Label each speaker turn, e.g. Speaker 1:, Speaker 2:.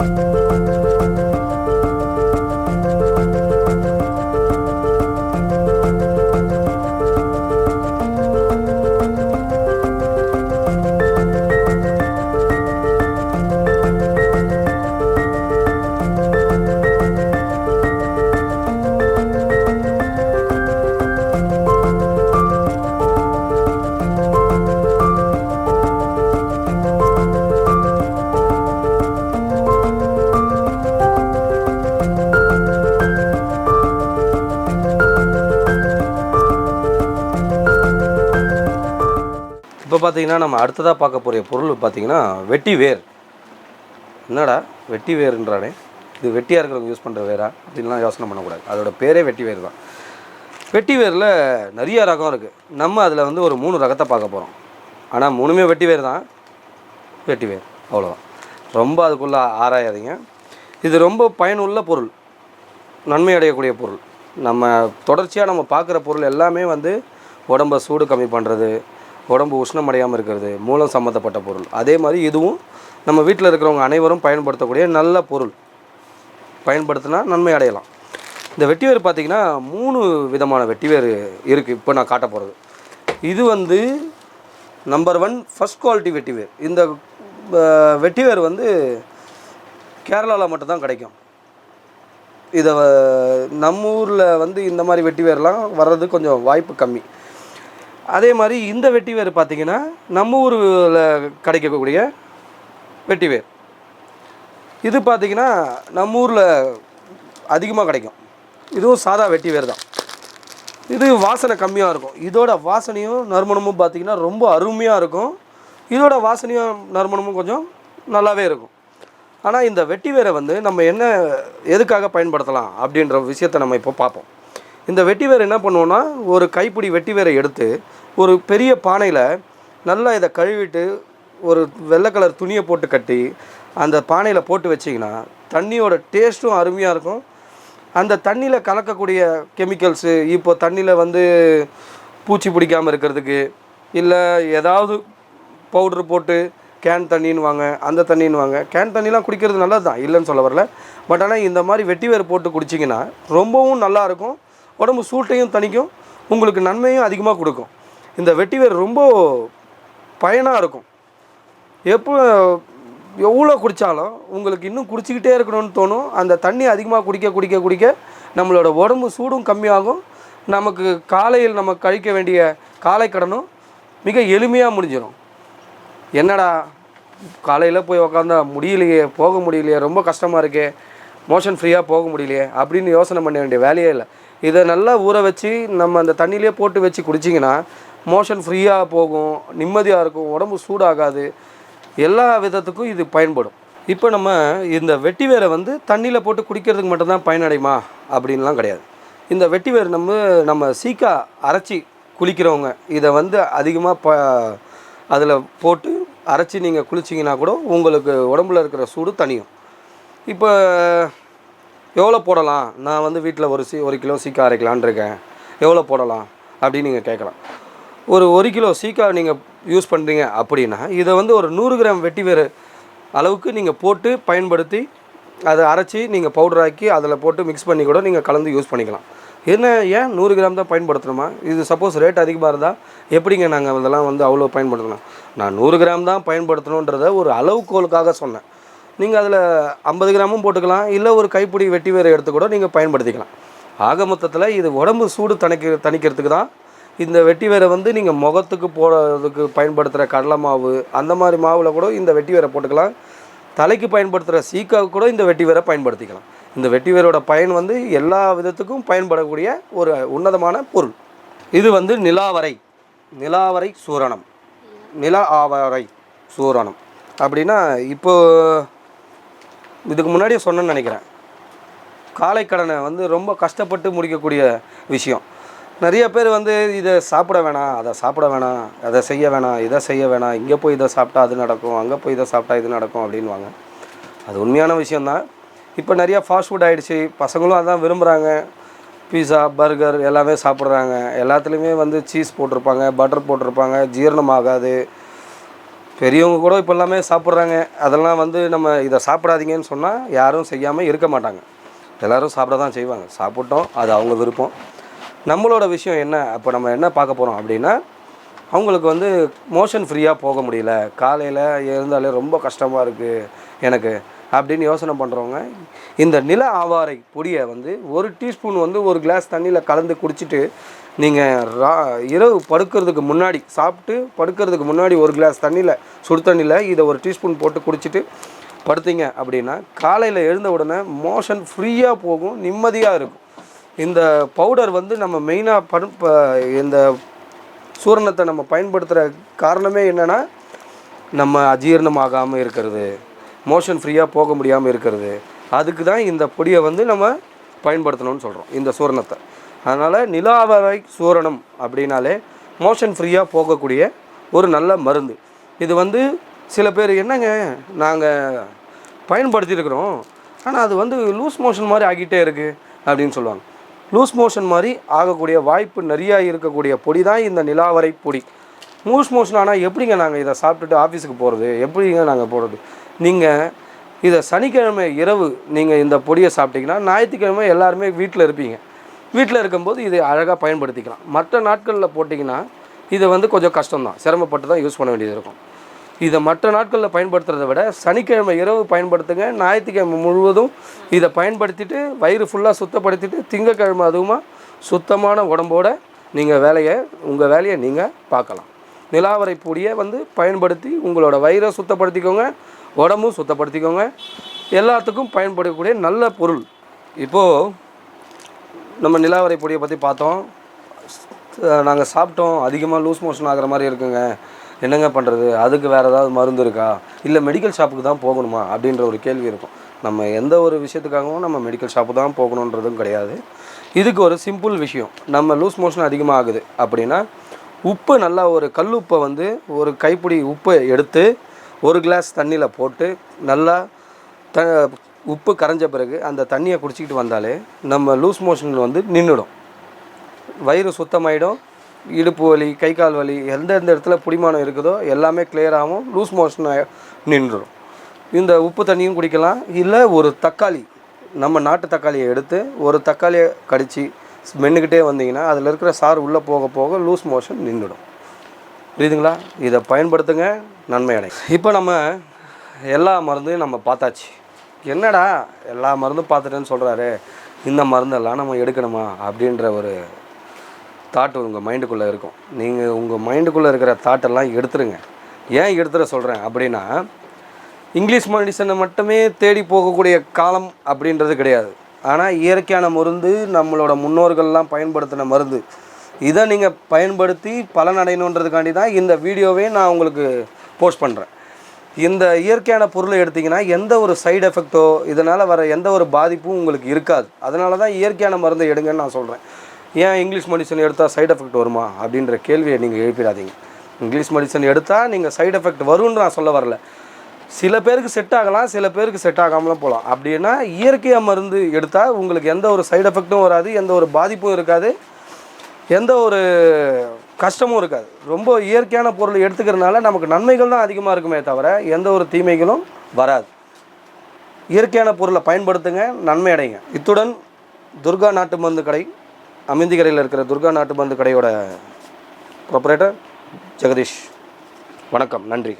Speaker 1: Thank you. இப்போ பார்த்தீங்கன்னா நம்ம அடுத்ததாக பார்க்க போகிற பொருள் பார்த்தீங்கன்னா வெட்டி வேர். என்னடா? வெட்டி வேர்ன்றானே. இது வெட்டியாக இருக்கிறவங்க யூஸ் பண்ணுற வேரா? அப்படின்லாம் யோசனை பண்ணக்கூடாது. அதோட பேரே வெட்டி வேர் தான். வெட்டி வேரில் நிறைய ரகம் இருக்குது நம்ம அதில் வந்து ஒரு மூணு ரகத்தை பார்க்க போகிறோம் ஆனால் மூணுமே வெட்டி வேர் தான். வெட்டி வேர். அவ்வளோதான் ரொம்ப அதுக்குள்ளே ஆராயாதீங்க. இது ரொம்ப பயனுள்ள பொருள். நன்மை அடையக்கூடிய பொருள். நம்ம தொடர்ச்சியாக நம்ம பார்க்குற பொருள் எல்லாமே வந்து உடம்ப சூடு கம்மி பண்ணுறது உடம்பு உஷ்ணமடையாமல் இருக்கிறது மூலம் சம்மந்தப்பட்ட பொருள். அதே மாதிரி இதுவும் நம்ம வீட்டில் இருக்கிறவங்க அனைவரும் பயன்படுத்தக்கூடிய நல்ல பொருள். பயன்படுத்தினா நன்மை அடையலாம். இந்த வெட்டிவேர் பார்த்திங்கன்னா மூணு விதமான வெட்டிவேர் இருக்குது இப்போ நான் காட்ட போகிறது இது வந்து நம்பர் ஒன் ஃபஸ்ட் குவாலிட்டி வெட்டிவேர். இந்த வெட்டிவேர் வந்து கேரளாவில் மட்டும்தான் கிடைக்கும். இதை நம்ம ஊரில் வந்து இந்த மாதிரி வெட்டிவேர்லாம் வர்றது கொஞ்சம் வாய்ப்பு கம்மி. அதே மாதிரி இந்த வெட்டி வேர் பார்த்திங்கன்னா நம்ம ஊரில் கிடைக்கக்கூடிய வெட்டி வேர் இது பார்த்திங்கன்னா நம்ம ஊரில் அதிகமாக கிடைக்கும். இதுவும் சாதா வெட்டி வேர் தான். இது வாசனை கம்மியாக இருக்கும். இதோட வாசனையும் நறுமணமும் பார்த்திங்கன்னா ரொம்ப அருமையாக இருக்கும். இதோட வாசனையும் நறுமணமும் கொஞ்சம் நல்லாவே இருக்கும். ஆனால் இந்த வெட்டி வேரை வந்து நம்ம என்ன எதுக்காக பயன்படுத்தலாம் அப்படின்ற விஷயத்தை நம்ம இப்போ பார்ப்போம். இந்த வெட்டி வேர் என்ன பண்ணுவோன்னா ஒரு கைப்பிடி வெட்டி வேரை எடுத்து ஒரு பெரிய பானையில் நல்லா இதை கழுவிட்டு ஒரு வெள்ளை கலர் துணியை போட்டு கட்டி அந்த பானையில் போட்டு வச்சிங்கன்னா தண்ணியோட டேஸ்ட்டும் அருமையாக இருக்கும். அந்த தண்ணியில் கலக்கக்கூடிய கெமிக்கல்ஸு இப்போ தண்ணியில் வந்து பூச்சி பிடிக்காமல் இருக்கிறதுக்கு இல்லை ஏதாவது பவுட்ரு போட்டு கேன் தண்ணின்னு வாங்க அந்த தண்ணின்னு வாங்க கேன் தண்ணிலாம் குடிக்கிறது நல்லது தான் இல்லைன்னு சொல்ல வரல. பட் ஆனால் இந்த மாதிரி வெட்டி வேர் போட்டு குடிச்சிங்கன்னா ரொம்பவும் நல்லாயிருக்கும் உடம்பு சூட்டையும் தணிக்கும் உங்களுக்கு நன்மையும் அதிகமாக கொடுக்கும். இந்த வெட்டிவேர் ரொம்ப பயனாக இருக்கும். எப்போ எவ்வளோ குடித்தாலும் உங்களுக்கு இன்னும் குடிச்சிக்கிட்டே இருக்கணும்னு தோணும். அந்த தண்ணி அதிகமாக குடிக்க குடிக்க குடிக்க நம்மளோட உடம்பு சூடும் கம்மியாகும். நமக்கு காலையில் நம்ம கழிக்க வேண்டிய காலை கடனும் மிக எளிமையாக முடிஞ்சிடும் என்னடா காலையில் போய் உக்காந்தா முடியலையே போக முடியலையே ரொம்ப கஷ்டமாக இருக்கே மோஷன் ஃப்ரீயாக போக முடியலையே அப்படின்னு யோசனை பண்ண வேண்டிய வேலையே இல்லை. இதை நல்லா ஊற வச்சு நம்ம அந்த தண்ணியிலே போட்டு வச்சு குடிச்சிங்கன்னா மோஷன் ஃப்ரீயாக போகும் நிம்மதியாக இருக்கும் உடம்பு சூடாகாது. எல்லா விதத்துக்கும் இது பயன்படும். இப்போ நம்ம இந்த வெட்டி வேரை வந்து தண்ணியில் போட்டு குடிக்கிறதுக்கு மட்டும்தான் பயனடையுமா? அப்படின்லாம் கிடையாது. இந்த வெட்டி வேர் நம்ம நம்ம சீக்கா அரைச்சி குளிக்கிறவங்க இதை வந்து அதிகமாக ப அதில் போட்டு அரைச்சி நீங்கள் குளிச்சிங்கன்னா கூட உங்களுக்கு உடம்புல இருக்கிற சூடு தனியும் இப்போ எவ்வளோ போடலாம்? நான் வந்து வீட்டில் ஒரு சி ஒரு கிலோ சீக்கா அரைக்கலான்னு இருக்கேன். எவ்வளோ போடலாம்? அப்படின்னு நீங்கள் கேட்கலாம். ஒரு ஒரு கிலோ சீக்கா நீங்கள் யூஸ் பண்ணுறீங்க அப்படின்னா இதை வந்து ஒரு நூறு கிராம் வெட்டி வேறு அளவுக்கு நீங்கள் போட்டு பயன்படுத்தி அதை அரைச்சி நீங்கள் பவுடராக்கி அதில் போட்டு மிக்ஸ் பண்ணி கூட நீங்கள் கலந்து யூஸ் பண்ணிக்கலாம். என்ன ஏன் நூறு கிராம் தான் பயன்படுத்தணுமா? இது சப்போஸ் ரேட் அதிகமாக இருந்தால் எப்படிங்க நாங்கள் இதெல்லாம் வந்து அவ்வளோ பயன்படுத்தணும்? நான் நூறு கிராம் தான் பயன்படுத்தணுன்றத ஒரு அளவுகோலுக்காக சொன்னேன். நீங்கள் அதில் ஐம்பது கிராமும் போட்டுக்கலாம். இல்லை ஒரு கைப்பிடி வெட்டி வேறு எடுத்து கூட நீங்கள் பயன்படுத்திக்கலாம். ஆக மொத்தத்தில் இது உடம்பு சூடு தணிக்க தணிக்கிறதுக்கு தான் இந்த வெட்டி வேரை வந்து நீங்கள் முகத்துக்கு போடுறதுக்கு பயன்படுத்துகிற கடலை மாவு அந்த மாதிரி மாவில் கூட இந்த வெட்டி வேரை போட்டுக்கலாம். தலைக்கு பயன்படுத்துகிற சீக்காவுக்கு கூட இந்த வெட்டி வேரை பயன்படுத்திக்கலாம். இந்த வெட்டி வேரோட பயன் வந்து எல்லா விதத்துக்கும் பயன்படக்கூடிய ஒரு உன்னதமான பொருள். இது வந்து நிலாவரை நிலாவரை சூரணம். நில ஆவரை சூரணம். அப்படின்னா இப்போ இதுக்கு முன்னாடியே சொன்னேன்னு நினைக்கிறேன். காலை கடனை வந்து ரொம்ப கஷ்டப்பட்டு முடிக்கக்கூடிய விஷயம். நிறைய பேர் வந்து இதை சாப்பிட வேணாம் அதை சாப்பிட வேணாம் அதை செய்ய வேணாம் இதை செய்ய வேணாம் இங்கே போய் இதை சாப்பிட்டா அது நடக்கும் அங்கே போய் இதை சாப்பிட்டா இது நடக்கும் அப்படின்வாங்க அது உண்மையான விஷயந்தான் இப்போ நிறையா ஃபாஸ்ட் ஃபுட் ஆகிடுச்சு பசங்களும் அதான் விரும்புகிறாங்க பீஸா பர்கர் எல்லாமே சாப்பிட்றாங்க. எல்லாத்துலேயுமே வந்து சீஸ் போட்டிருப்பாங்க பட்டர் போட்டிருப்பாங்க ஜீரணம் ஆகாது பெரியவங்க கூட இப்போ எல்லாமே சாப்பிட்றாங்க. அதெல்லாம் வந்து நம்ம இதை சாப்பிடாதீங்கன்னு சொன்னால் யாரும் செய்யாமல் இருக்க மாட்டாங்க. எல்லாரும் சாப்பிட தான் செய்வாங்க. சாப்பிட்டோம் அது அவங்க விருப்பம். நம்மளோட விஷயம் என்ன? அப்போ நம்ம என்ன பார்க்க போகிறோம் அப்படின்னா அவங்களுக்கு வந்து மோஷன் ஃப்ரீயாக போக முடியல. காலையில் எழுந்தாலே ரொம்ப கஷ்டமாக இருக்குது எனக்கு. அப்படின்னு யோசனை பண்ணுறவங்க இந்த நில ஆவாரை பொடியை வந்து ஒரு டீஸ்பூன் வந்து ஒரு கிளாஸ் தண்ணியில் கலந்து குடிச்சிட்டு நீங்கள் ரா இரவு படுக்கிறதுக்கு முன்னாடி சாப்பிட்டு படுக்கிறதுக்கு முன்னாடி ஒரு கிளாஸ் தண்ணியில் சுடு தண்ணியில் இதை ஒரு டீஸ்பூன் போட்டு குடிச்சிட்டு படுத்தீங்க அப்படின்னா காலையில் எழுந்த உடனே மோஷன் ஃப்ரீயாக போகும் நிம்மதியாக இருக்கும். இந்த பவுடர் வந்து நம்ம மெயினாக படு ப- இந்த சூரணத்தை நம்ம பயன்படுத்துகிற காரணமே என்னென்னா நம்ம அஜீரணமாகாமல் இருக்கிறது. மோஷன் ஃப்ரீயாக போக முடியாமல் இருக்கிறது. அதுக்கு தான் இந்த பொடியை வந்து நம்ம பயன்படுத்தணும்னு சொல்கிறோம் இந்த சூரணத்தை. அதனால் நிலாவரை சூரணம் அப்படின்னாலே மோஷன் ஃப்ரீயாக போகக்கூடிய ஒரு நல்ல மருந்து. இது வந்து சில பேர் என்னங்க நாங்கள் பயன்படுத்தியிருக்கிறோம் ஆனால் அது வந்து லூஸ் மோஷன் மாதிரி ஆகிட்டே இருக்குது அப்படின்னு சொல்லுவாங்க. லூஸ் மோஷன் மாதிரி ஆகக்கூடிய வாய்ப்பு நிறையா இருக்கக்கூடிய பொடி தான் இந்த நிலாவரை பொடி. லூஸ் மோஷன் ஆனால் எப்படிங்க நாங்கள் இதை சாப்பிட்டுட்டு ஆஃபீஸுக்கு போகிறது எப்படிங்க நாங்கள் போகிறது நீங்கள் இதை சனிக்கிழமை இரவு நீங்கள் இந்த பொடியை சாப்பிட்டீங்கன்னா ஞாயிற்றுக்கிழமை எல்லாருமே வீட்டில் இருப்பீங்க. வீட்டில் இருக்கும்போது இதை அழகாக பயன்படுத்திக்கலாம். மற்ற நாட்களில் போட்டிங்கன்னா இது வந்து கொஞ்சம் கஷ்டம்தான். சிரமப்பட்டு தான் யூஸ் பண்ண வேண்டியது இருக்கும். இதை மற்ற நாட்களில் பயன்படுத்துகிறத விட சனிக்கிழமை இரவு பயன்படுத்துங்க. ஞாயிற்றுக்கிழமை முழுவதும் இதை பயன்படுத்திட்டு வயிறு ஃபுல்லாக சுத்தப்படுத்திட்டு திங்கக்கிழமை அதுவுமா சுத்தமான உடம்போட நீங்கள் வேலையை உங்கள் வேலையை நீங்கள் பார்க்கலாம். நிலாவரை பொடியை வந்து பயன்படுத்தி உங்களோட வயிறை சுத்தப்படுத்திக்கோங்க. உடம்பும் சுத்தப்படுத்திக்கோங்க. எல்லாத்துக்கும் பயன்படக்கூடிய நல்ல பொருள். இப்போது நம்ம நிலாவரை பொடியை பற்றி பார்த்தோம். நாங்கள் சாப்பிட்டோம். அதிகமாக லூஸ் மோஷன் ஆகிற மாதிரி இருக்குங்க. என்னங்க பண்ணுறது அதுக்கு வேறு ஏதாவது மருந்து இருக்கா? இல்லை மெடிக்கல் ஷாப்புக்கு தான் போகணுமா? அப்படின்ற ஒரு கேள்வி இருக்கும். நம்ம எந்த ஒரு விஷயத்துக்காகவும் நம்ம மெடிக்கல் ஷாப்பு தான் போகணுன்றதும் கிடையாது. இதுக்கு ஒரு சிம்பிள் விஷயம். நம்ம லூஸ் மோஷன் அதிகமாக ஆகுது அப்படின்னா உப்பு நல்லா ஒரு கல் உப்பை வந்து ஒரு கைப்பிடி உப்பை எடுத்து ஒரு கிளாஸ் தண்ணியில் போட்டு நல்லா த உப்பு கரைஞ்ச பிறகு அந்த தண்ணியை குடிச்சிக்கிட்டு வந்தாலே நம்ம லூஸ் மோஷன் வந்து நின்றுடும் வயிறு சுத்தமாயிடும். இடுப்பு வலி கை கால் வலி எந்தெந்த இடத்துல பிடிமானம் இருக்குதோ எல்லாமே கிளியராகவும் லூஸ் மோஷன் நின்றுடும். இந்த உப்பு தண்ணியும் குடிக்கலாம். இல்லை ஒரு தக்காளி நம்ம நாட்டு தக்காளியை எடுத்து ஒரு தக்காளியை கடித்து மென்னுக்கிட்டே வந்தீங்கன்னா அதில் இருக்கிற சார் உள்ளே போக போக லூஸ் மோஷன் நின்றுடும். புரியுதுங்களா? இதை பயன்படுத்துங்க நன்மை அடை இப்போ நம்ம எல்லா மருந்தையும் நம்ம பார்த்தாச்சு. என்னடா எல்லா மருந்தும் பார்த்துட்டேன்னு சொல்கிறாரு இந்த மருந்தெல்லாம் நம்ம எடுக்கணுமா? அப்படின்ற ஒரு தாட் உங்கள் மைண்டுக்குள்ளே இருக்கும். நீங்கள் உங்கள் மைண்டுக்குள்ளே இருக்கிற தாட்டெல்லாம் எடுத்துருங்க. ஏன் எடுத்துட சொல்கிறேன் அப்படின்னா இங்கிலீஷ் மெடிசனை மட்டுமே தேடி போகக்கூடிய காலம் அப்படின்றது கிடையாது. ஆனால் இயற்கையான மருந்து நம்மளோட முன்னோர்கள்லாம் பயன்படுத்தின மருந்து இதை நீங்கள் பயன்படுத்தி பலன் அடையணுன்றதுக்காண்டி தான் இந்த வீடியோவே நான் உங்களுக்கு போஸ்ட் பண்ணுறேன் இந்த இயற்கையான பொருளை எடுத்திங்கன்னா எந்த ஒரு சைடு எஃபெக்ட்டோ இதனால் வர எந்த ஒரு பாதிப்பும் உங்களுக்கு இருக்காது. அதனால தான் இயற்கையான மருந்தை எடுங்கன்னு நான் சொல்கிறேன் ஏன் இங்கிலீஷ் மெடிசன் எடுத்தால் சைடு எஃபெக்ட் வருமா? அப்படின்ற கேள்வியை நீங்கள் எழுப்பிடாதீங்க. இங்கிலீஷ் மெடிசன் எடுத்தால் நீங்கள் சைடு எஃபெக்ட் வரும்னு நான் சொல்ல வரல. சில பேருக்கு செட் ஆகலாம் சில பேருக்கு செட் ஆகாமலாம் போகலாம் அப்படின்னா இயற்கையாக மருந்து எடுத்தால் உங்களுக்கு எந்த ஒரு சைடு எஃபெக்ட்டும் வராது எந்த ஒரு பாதிப்பும் இருக்காது. எந்த ஒரு கஷ்டமும் இருக்காது. ரொம்ப இயற்கையான பொருள் எடுத்துக்கிறதுனால நமக்கு நன்மைகள் தான் அதிகமாக இருக்குமே தவிர எந்த ஒரு தீமைகளும் வராது. இயற்கையான பொருளை பயன்படுத்துங்க நன்மை அடைங்க. இத்துடன் துர்கா நாட்டு மருந்து கடை அமைந்திக்கரையில் இருக்கிற துர்கா நாட்டு மருந்து கடையோட ப்ரொப்ரேட்டர் ஜெகதீஷ். வணக்கம் நன்றி.